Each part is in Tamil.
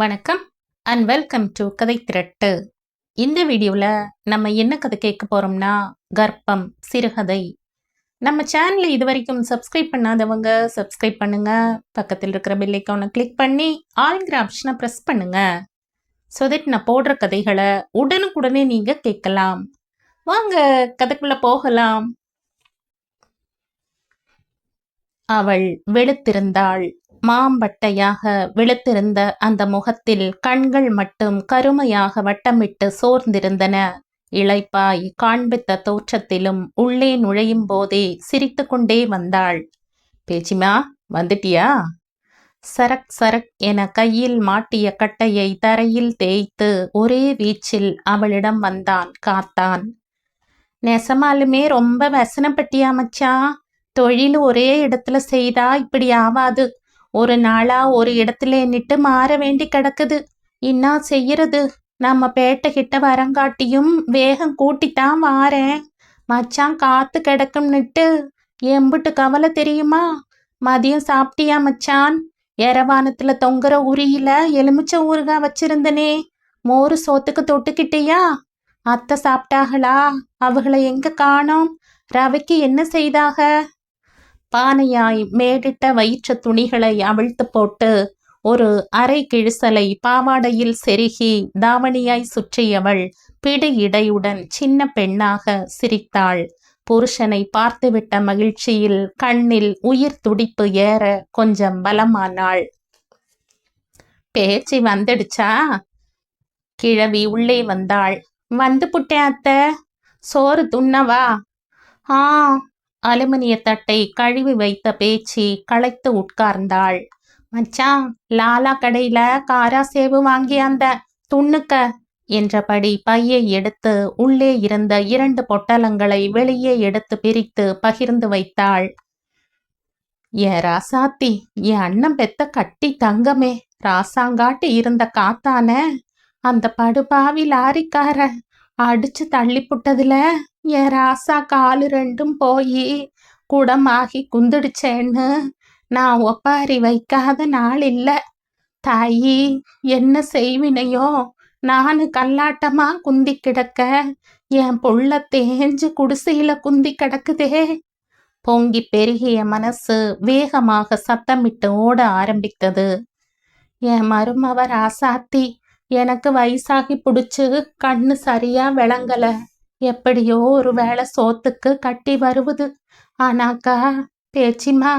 வணக்கம் அண்ட் வெல்கம் டு கதை திரட்டு. இந்த வீடியோவில் நம்ம என்ன கதை கேட்க போகிறோம்னா கர்ப்பம் சிறுகதை. நம்ம சேனலை இது வரைக்கும் சப்ஸ்கிரைப் பண்ணாதவங்க சப்ஸ்கிரைப் பண்ணுங்க. பக்கத்தில் இருக்கிற பெல் கிளிக் பண்ணி ஆளுங்கிற ஆப்ஷனை ப்ரெஸ் பண்ணுங்க. ஸோ தட் நான் போடுற கதைகளை உடனுக்குடனே நீங்கள் கேட்கலாம். வாங்க கதைக்குள்ளே போகலாம். அவள் வெளுத்திருந்தாள். மாம்பட்டையாக வெளுத்திருந்த அந்த முகத்தில் கண்கள் மட்டும் கருமையாக வட்டமிட்டு சோர்ந்திருந்தன. இளைப்பாய் காண்பித்த தோற்றத்திலும் உள்ளே நுழையும் போதே சிரித்து கொண்டே வந்தாள். பேச்சிமா வந்துட்டியா? சரக் சரக் என கையில் மாட்டிய கட்டையை தரையில் தேய்த்து ஒரே வீச்சில் அவளிடம் வந்தான் காத்தான். நெசமாலுமே ரொம்ப வசனப்பட்டியா மச்சா? தொழில் ஒரே இடத்துல செய்தா இப்படி ஆவாது. ஒரு நாளா ஒரு இடத்துல நிட்டு மாற வேண்டி கிடக்குது. இன்னா செய்யறது? நம்ம பேட்டை கிட்ட வரங்காட்டியும் வேகம் கூட்டித்தான் வாரேன். மச்சான் காத்து கிடக்கும்னுட்டு எம்புட்டு கவலை தெரியுமா? மதியம் சாப்பிட்டியா மச்சான்? எரவானத்துல தொங்குற உரியில எலுமிச்ச ஊறுகா வச்சிருந்தனே. மோறு சோத்துக்கு தொட்டுக்கிட்டியா? அத்தை சாப்பிட்டாங்களா அவங்கள எங்க காணோம்? ரவைக்கு என்ன செய்தாக? பானையாய் மேடிட்ட வயிற்று துணிகளை அவிழ்த்து போட்டு ஒரு அரை கிழிசலை பாவாடையில் செருகி தாவணியாய் சுற்றியவள் பிடி இடையுடன் சின்ன பெண்ணாக சிரித்தாள். புருஷனை பார்த்துவிட்ட மகிழ்ச்சியில் கண்ணில் உயிர் துடிப்பு ஏற கொஞ்சம் பலமானாள். பேச்சு வந்துடுச்சா? கிழவி உள்ளே வந்தாள். வந்து புட்டேன் அத்த. சோறு துண்ணவா? ஆ. அலுமினிய தட்டை கழுவி வைத்த பேச்சு களைத்து உட்கார்ந்தாள். மச்சான் லாலா கடையில காரா சேவு வாங்கி அந்த துண்ணுக்க என்றபடி பையை எடுத்து உள்ளே இருந்த இரண்டு பொட்டலங்களை வெளியே எடுத்து பிரித்து பகிர்ந்து வைத்தாள். ஏ ராசாத்தி என் அண்ணன் பெத்த கட்டி தங்கமே ராசாங்காட்டு இருந்த காத்தான அந்த படுபாவி லாரிக்கார அடிச்சு தள்ளி புட்டதுல என் ராசா காலு ரெண்டும் போய் குடமாகி குந்துடுச்சேன்னு. நான் ஒப்பாரி வைக்காத நாள் இல்லை. தாயி என்ன செய்வினையோ? நானு கல்லாட்டமா குந்தி கிடக்க. என் புள்ள தேஞ்சு குடிசையில குந்தி கிடக்குதே. பொங்கி பெருகிய மனசு வேகமாக சத்தமிட்டு ஓட ஆரம்பித்தது. என் மருமவர் ஆசாத்தி எனக்கு வயசாகி புடிச்சு கண்ணு சரியா விளங்கல. எப்படியோ ஒரு வேளை சோத்துக்கு கட்டி வருவது. ஆனாக்கா பேச்சிமா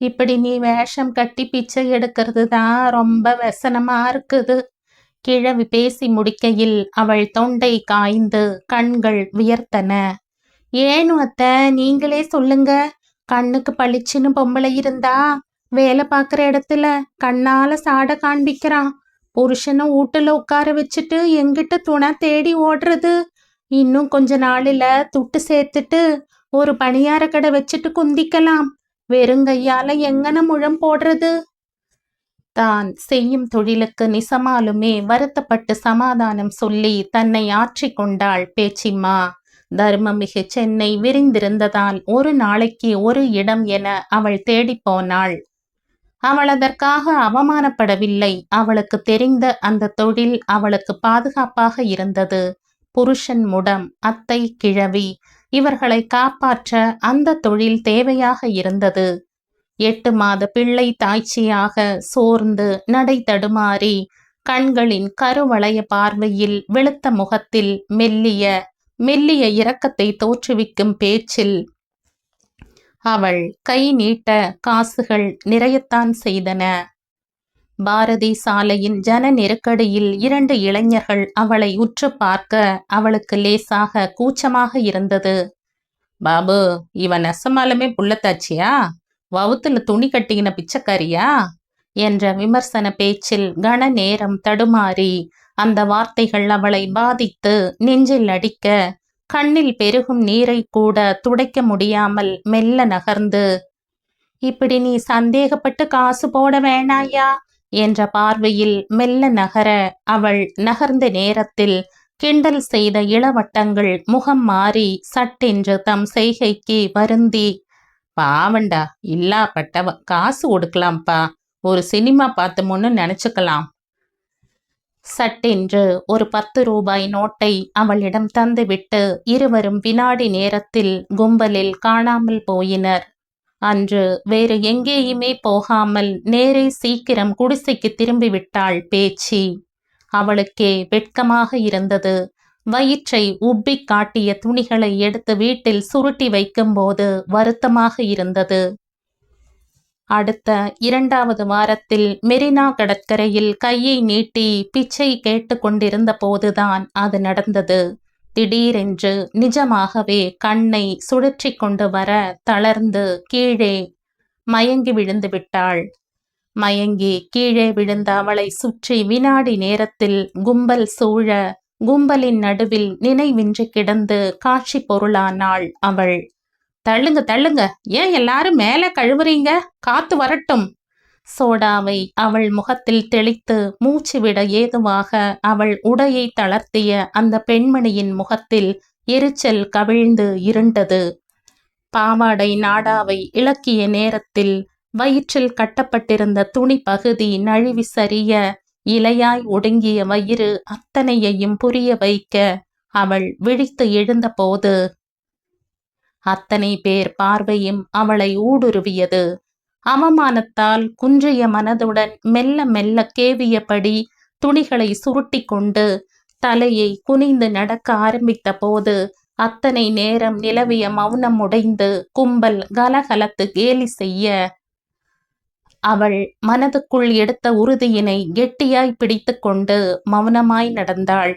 இப்படி நீ வேஷம் கட்டி பிச்சை எடுக்கிறது தான் ரொம்ப வசனமா இருக்குது. கிழவி பேசி முடிக்கையில் அவள் தொண்டை காய்ந்து கண்கள் வியர்த்தன. ஏனு அத்தை நீங்களே சொல்லுங்க. கண்ணுக்கு பளிச்சுன்னு பொம்பளை இருந்தா வேலை பார்க்குற இடத்துல கண்ணால சாட காண்பிக்கிறான். புருஷனை வீட்டுல உட்கார வச்சுட்டு எங்கிட்ட துணை தேடி ஓடுறது. இன்னும் கொஞ்ச நாளில துட்டு சேர்த்துட்டு ஒரு பணியார கடை வச்சுட்டு குந்திக்கலாம். வெறுங்கையால எங்கன முழம் போடுறது? தான் செய்யும் தொழிலுக்கு நிசமாலுமே வருத்தப்பட்டு சமாதானம் சொல்லி தன்னை ஆற்றிக் கொண்டாள் பேச்சிம்மா. தர்மமிகு சென்னை விரிந்திருந்ததால் ஒரு நாளைக்கு ஒரு இடம் என அவள் தேடிப்போனாள் அவள் அதற்காக அவமானப்படவில்லை. அவளுக்கு தெரிந்த அந்த தொழில் அவளுக்கு பாதுகாப்பாக இருந்தது. புருஷன் முடம் அத்தை கிழவி இவர்களை காப்பாற்ற அந்த தொழில் தேவையாக இருந்தது. எட்டு மாத பிள்ளை தாய்ச்சியாக சோர்ந்து நடை தடுமாறி கண்களின் கருவளைய பார்வையில் வெளுத்த முகத்தில் மெல்லிய மெல்லிய இரக்கத்தை தோற்றுவிக்கும் பேச்சில் அவள் கை நீட்ட காசுகள் நிறையத்தான் செய்தன. பாரதி சாலையின் ஜன நெருக்கடியில் இரண்டு இளைஞர்கள் அவளை உற்று பார்க்க அவளுக்கு லேசாக கூச்சமாக இருந்தது. பாபு இவன் நெசமாலுமே புள்ளத்தாச்சியா? வவுத்துல துணி கட்டின பிச்சைக்காரியா? என்ற விமர்சன பேச்சில் கன நேரம் தடுமாறி அந்த வார்த்தைகள் அவளை பாதித்து நெஞ்சில் அடிக்க கண்ணில் பெருகும் நீரை கூட துடைக்க முடியாமல் மெல்ல நகர்ந்து இப்படி நீ சந்தேகப்பட்டு காசு போட வேணாயா? என்ற பார்வையில் மெல்ல நகர அவள் நகர்ந்த நேரத்தில் கிண்டல் செய்த இளவட்டங்கள் முகம் மாறி சட்டென்று தம் செய்கைக்கு வருந்தி பாவண்டா இல்லாப்பட்டவ காசு கொடுக்கலாம்ப்பா. ஒரு சினிமா பார்த்தோம்னு நினைச்சுக்கலாம். சட்டென்று ஒரு பத்து ரூபாய் நோட்டை அவளிடம் தந்துவிட்டு இருவரும் வினாடி நேரத்தில் கும்பலில் காணாமல் போயினர். அன்று வேறு எங்கேயுமே போகாமல் நேரே சீக்கிரம் குடிசைக்கு திரும்பிவிட்டாள் பேச்சி. அவளுக்கே வெட்கமாக இருந்தது. வயிற்றை உப்பிக் காட்டிய துணிகளை எடுத்து வீட்டில் சுருட்டி வைக்கும்போது வருத்தமாக இருந்தது. அடுத்த இரண்டாவது வாரத்தில் மெரினா கடற்கரையில் கையை நீட்டி பிச்சை கேட்டு கொண்டிருந்த போதுதான் அது நடந்தது. திடீரென்று நிஜமாகவே கண்ணை சுழற்றி கொண்டு வர தளர்ந்து கீழே மயங்கி விழுந்து விட்டாள். மயங்கி கீழே விழுந்த அவளை சுற்றி வினாடி நேரத்தில் கும்பல் சூழ கும்பலின் நடுவில் நினைவின்றி கிடந்து காட்சி பொருளானாள் அவள். தள்ளுங்க தள்ளுங்க. ஏன் எல்லாரும் மேலே கழுவுறீங்க? காத்து வரட்டும். சோடாவை அவள் முகத்தில் தெளித்து மூச்சு விட ஏதுவாக அவள் உடையை தளர்த்திய அந்த பெண்மணியின் முகத்தில் எரிச்சல் கவிழ்ந்து இருண்டது. பாவாடை நாடாவை இலக்கிய நேரத்தில் வயிற்றில் கட்டப்பட்டிருந்த துணி பகுதி நழுவி சரிய இலையாய் ஒடுங்கிய வயிறு அத்தனையையும் புரிய வைக்க அவள் விழித்து எழுந்தபோது அத்தனை பேர் பார்வையும் அவளை ஊடுருவியது. அவமானத்தால் குன்றிய மனதுடன் மெல்ல மெல்ல கேவியபடி துணிகளை சுருட்டி கொண்டு தலையை குனிந்து நடக்க ஆரம்பித்த போது அத்தனை நேரம் நிலவிய மௌனம் உடைந்து கும்பல் கலகலத்து கேலி செய்ய அவள் மனதுக்குள் எடுத்த உறுதியினை கெட்டியாய் பிடித்து கொண்டு மௌனமாய் நடந்தாள்.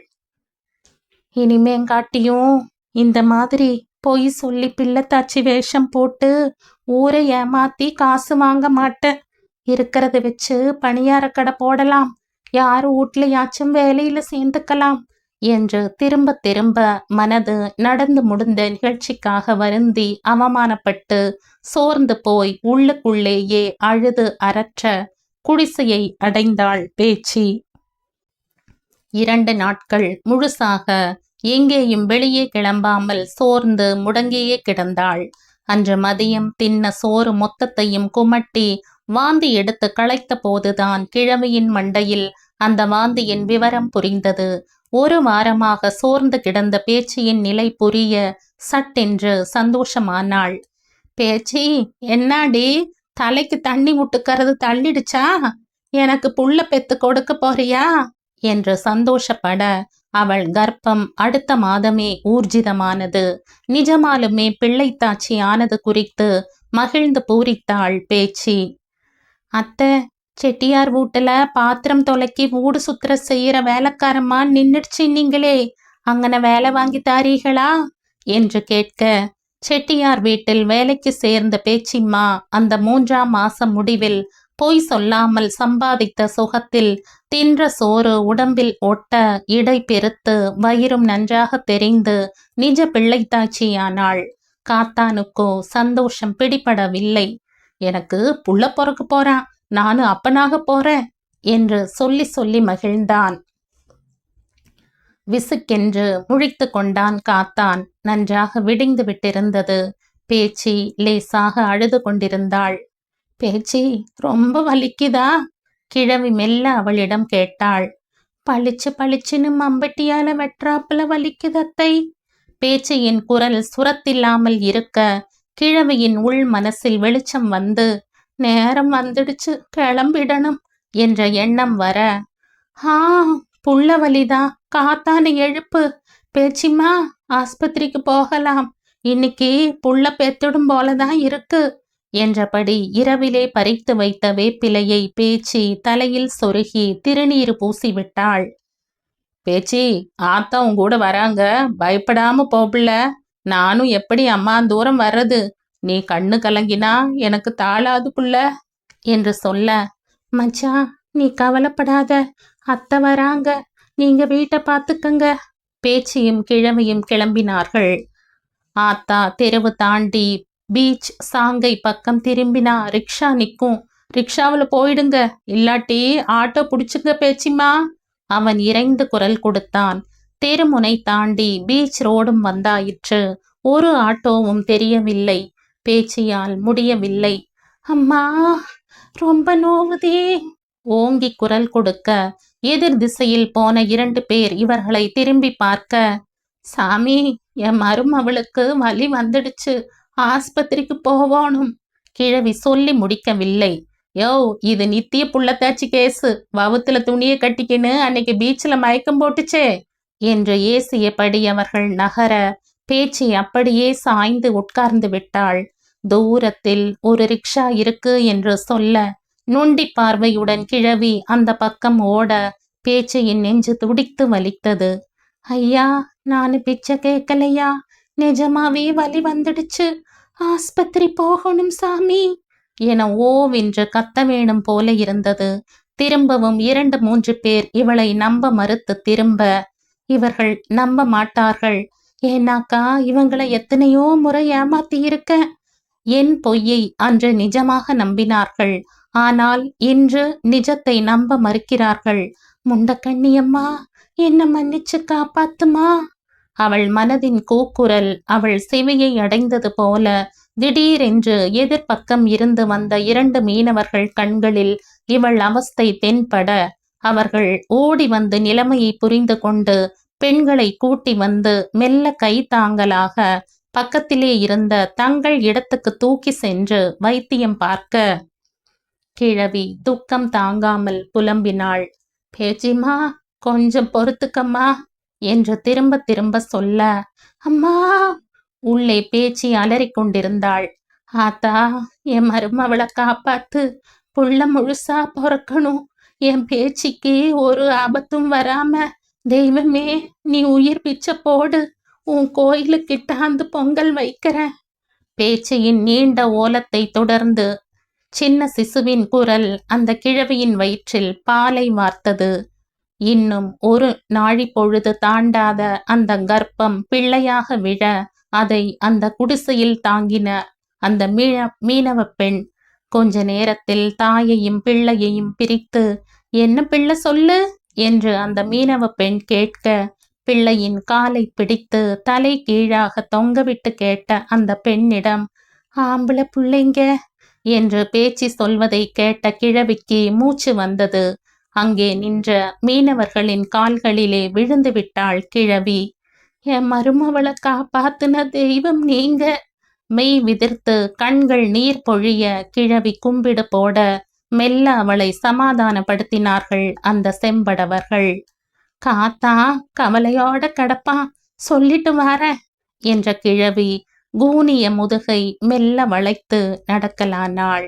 இனிமேங்காட்டியும் இந்த மாதிரி பொய் சொல்லி பிள்ளைத்தாச்சி வேஷம் போட்டு ஊரை ஏமாத்தி காசு வாங்க மாட்டேன். இருக்கிறத வச்சு பணியார கடை போடலாம். யார் வீட்லையாச்சும் வேலையில சேர்ந்துக்கலாம் என்று திரும்ப திரும்ப மனது நடந்து முடிந்த நிகழ்ச்சிக்காக வருந்தி அவமானப்பட்டு சோர்ந்து போய் உள்ளுக்குள்ளேயே அழுது அரற்ற குடிசையை அடைந்தாள் பேச்சி. இரண்டு நாட்கள் முழுசாக எங்கேயும் வெளியே கிளம்பாமல் சோர்ந்து முடங்கியே கிடந்தாள். அன்று மதியம் தின்ன சோறு மொத்தத்தையும் குமட்டி வாந்தி எடுத்து களைத்த போதுதான் கிழமையின் மண்டையில் அந்த வாந்தியின் விவரம் புரிந்தது. ஒரு வாரமாக சோர்ந்து கிடந்த பேச்சியின் நிலை புரிய சட்டென்று சந்தோஷமானாள். பேச்சி என்னாடி? தலைக்கு தண்ணி விட்டுக்கிறது தள்ளிடுச்சா? எனக்கு புள்ள பெத்து கொடுக்க போறியா? என்று சந்தோஷப்பட அவள் கர்ப்பம் அடுத்த மாதமே ஊர்ஜிதமானது. நிஜமாலுமே பிள்ளைத்தாச்சி ஆனது குறித்து மகிழ்ந்து பூரித்தாள் பேச்சி. அத்தை செட்டியார் வீட்டுல பாத்திரம் தொலைக்கி வீடு சுத்திர செய்யற வேலைக்காரம்மா நின்னுடுச்சு நீங்களே. அங்கன வேலை வாங்கி தாரீகளா? என்று கேட்க செட்டியார் வீட்டில் வேலைக்கு சேர்ந்த பேச்சிம்மா அந்த மூன்றாம் மாசம் முடிவில் பொய் சொல்லாமல் சம்பாதித்த சுகத்தில் தின்ற சோறு உடம்பில் ஒட்ட இடை பெருத்து வயிறும் நன்றாக தெரிந்து நிஜ பிள்ளைத்தாச்சியானாள். காத்தானுக்கோ சந்தோஷம் பிடிபடவில்லை. எனக்கு புள்ள பொறக்க போறான். நானு அப்பனாக போறேன் என்று சொல்லி சொல்லி மகிழ்ந்தான். விசுக்கென்று முழித்து கொண்டான் காத்தான். நன்றாக விடிந்து விட்டிருந்தது. பேச்சி லேசாக அழுது கொண்டிருந்தாள். பேச்சி ரொம்ப வலிக்குதா? கிழவி மெல்ல அவளிடம் கேட்டாள். பளிச்சு பளிச்சுன்னு மம்பட்டியால வெற்றாப்புல வலிக்குதத்தை பேச்சையின் குரல் சுரத்தில்லாமல் இருக்க கிழவியின் உள் மனசில் வெளிச்சம் வந்து நேரம் வந்துடுச்சு கிளம்பிடணும் என்ற எண்ணம் வர ஆ புள்ள வலிதா காத்தான எழுப்பு. பேச்சிம்மா ஆஸ்பத்திரிக்கு போகலாம். இன்னைக்கு புள்ள பெத்துடும் போலதான் இருக்கு. என்றபடி இரவிலே பறித்து வைத்த வேப்பிலையை பேச்சி தலையில் சொருகி திருநீர் பூசிவிட்டாள். பேச்சி ஆத்தா உங்க கூட வராங்க. பயப்படாம போப்பிள்ள நானும் எப்படி அம்மா தூரம் வர்றது? நீ கண்ணு கலங்கினா எனக்கு தாளாது புள்ள என்று சொல்ல மச்சா நீ கவலைப்படாத. அத்தை வராங்க. நீங்க வீட்டை பார்த்துக்கங்க. பேச்சியும் கிழமையும் கிளம்பினார்கள். ஆத்தா தெருவு தாண்டி பீச் சாங்கை பக்கம் திரும்பினா ரிக்ஷா நிற்கும் ரிக்ஷாவில் போயிடுங்க. இல்லாட்டி ஆட்டோ பிடிச்சுங்க பேச்சிம்மா. அவன் இறைந்து குரல் கொடுத்தான். தெருமுனை தாண்டி பீச் ரோடும் வந்தாயிற்று. ஒரு ஆட்டோவும் தெரியவில்லை. பேச்சியால் முடியவில்லை. அம்மா ரொம்ப நோவுதே. ஓங்கி குரல் கொடுக்க எதிர் திசையில் போன இரண்டு பேர் இவர்களை திரும்பி பார்க்க சாமி என் மருமவளுக்கு வலி வந்துடுச்சு. ஆஸ்பத்திரிக்கு போவானும். கிழவி சொல்லி முடிக்கவில்லை. யோ இது நித்திய புள்ளத்தாச்சி கேஸு வவுத்துல துணியை கட்டிக்கின்னு அன்னைக்கு பீச்சில் மயக்கம் போட்டுச்சே. என்று ஏசியபடி அவர்கள் நகர பேச்சை அப்படியே சாய்ந்து உட்கார்ந்து விட்டாள். தூரத்தில் ஒரு ரிக்ஷா இருக்கு என்று சொல்ல நுண்டி பார்வையுடன் கிழவி அந்த பக்கம் ஓட பேச்சையின் நெஞ்சு துடித்து வலித்தது. ஐயா நான் பிச்சை கேட்கலையா நிஜமாவே வலி வந்துடுச்சு. ஆஸ்பத்திரி போகணும் சாமி. என ஓவென்று கத்த வேணும் போல இருந்தது. திரும்பவும் இரண்டு மூன்று பேர் இவளை நம்ப மறுத்து திரும்ப இவர்கள் நம்ப மாட்டார்கள். ஏன்னாக்கா இவங்களை எத்தனையோ முறை ஏமாத்தி இருக்க என் பொய்யை அன்று நிஜமாக நம்பினார்கள். ஆனால் இன்று நிஜத்தை நம்ப மறுக்கிறார்கள். முண்டக்கண்ணியம்மா என்ன மன்னிச்சு காப்பாத்துமா? அவள் மனதின் கூக்குரல் அவள் செவியை அடைந்தது போல திடீரென்று எதிர்பக்கம் இருந்து வந்த இரண்டு மீனவர்கள் கண்களில் இவள் அவஸ்தை தென்பட அவர்கள் ஓடி வந்து நிலைமையை புரிந்து கொண்டு பெண்களை கூட்டி வந்து மெல்ல கை தாங்கலாக பக்கத்திலே இருந்த தங்கள் இடத்துக்கு தூக்கி சென்று வைத்தியம் பார்க்க. கிழவி துக்கம் தாங்காமல் புலம்பினாள். பேச்சிமா கொஞ்சம் பொறுத்துக்கம்மா. என்று திரும்ப திரும்ப சொல்ல அம்மா! உள்ளே பேச்சு அலறிக்கொண்டிருந்தாள் ஆத்தா என் மருமவளை காப்பாத்து. புள்ள முழுசா பிறக்கணும். என் பேச்சுக்கு ஒரு ஆபத்தும் வராம தெய்வமே நீ உயிர் பிச்சை போடு. உன் கோயிலுக்கிட்டாந்து பொங்கல் வைக்கிறேன். பேச்சையின் நீண்ட ஓலத்தை தொடர்ந்து சின்ன சிசுவின் குரல் அந்த கிழவியின் வயிற்றில் பாலை வார்த்தது. இன்னும் ஒரு நாழி பொழுது தாண்டாத அந்த கர்ப்பம் பிள்ளையாக விழ அதை அந்த குடிசையில் தாங்கின அந்த மீன மீனவ பெண் கொஞ்ச நேரத்தில் தாயையும் பிள்ளையையும் பிரித்து என்ன பிள்ளை சொல்லு? என்று அந்த மீனவ பெண் கேட்க பிள்ளையின் காலை பிடித்து தலை கீழாக தொங்கவிட்டு கேட்ட அந்த பெண்ணிடம் ஆம்பளை பிள்ளைங்க? என்று பேச்சு சொல்வதை கேட்ட கிழவிக்கு மூச்சு வந்தது. அங்கே நின்ற மீனவர்களின் கால்களிலே விழுந்து விட்டாள் கிழவி. என் மருமவளை காப்பாத்துன தெய்வம் நீங்க! மெய் விதிர்த்து கண்கள் நீர் பொழிய கிழவி கும்பிடு போட மெல்ல அவளை சமாதானப்படுத்தினார்கள் அந்த செம்படவர்கள். காத்தா கவலையோட கடப்பா சொல்லிட்டு வார! என்ற கிழவி கூனிய முதுகை மெல்ல வளைத்து நடக்கலானாள்.